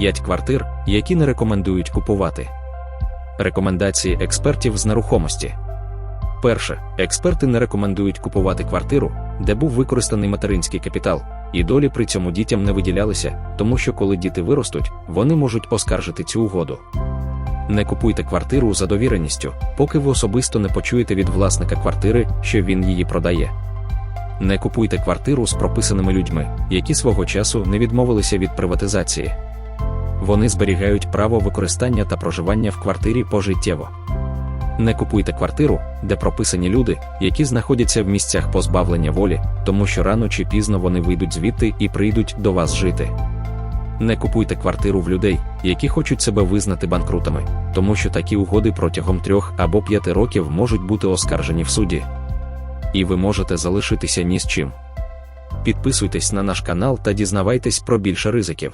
5 квартир, які не рекомендують купувати. Рекомендації експертів з нерухомості. Перше, експерти не рекомендують купувати квартиру, де був використаний материнський капітал, і долі при цьому дітям не виділялися, тому що коли діти виростуть, вони можуть оскаржити цю угоду. Не купуйте квартиру за довіреністю, поки ви особисто не почуєте від власника квартири, що він її продає. Не купуйте квартиру з прописаними людьми, які свого часу не відмовилися від приватизації. Вони зберігають право використання та проживання в квартирі пожиттєво. Не купуйте квартиру, де прописані люди, які знаходяться в місцях позбавлення волі, тому що рано чи пізно вони вийдуть звідти і прийдуть до вас жити. Не купуйте квартиру в людей, які хочуть себе визнати банкрутами, тому що такі угоди протягом трьох або п'яти років можуть бути оскаржені в суді. І ви можете залишитися ні з чим. Підписуйтесь на наш канал та дізнавайтесь про більше ризиків.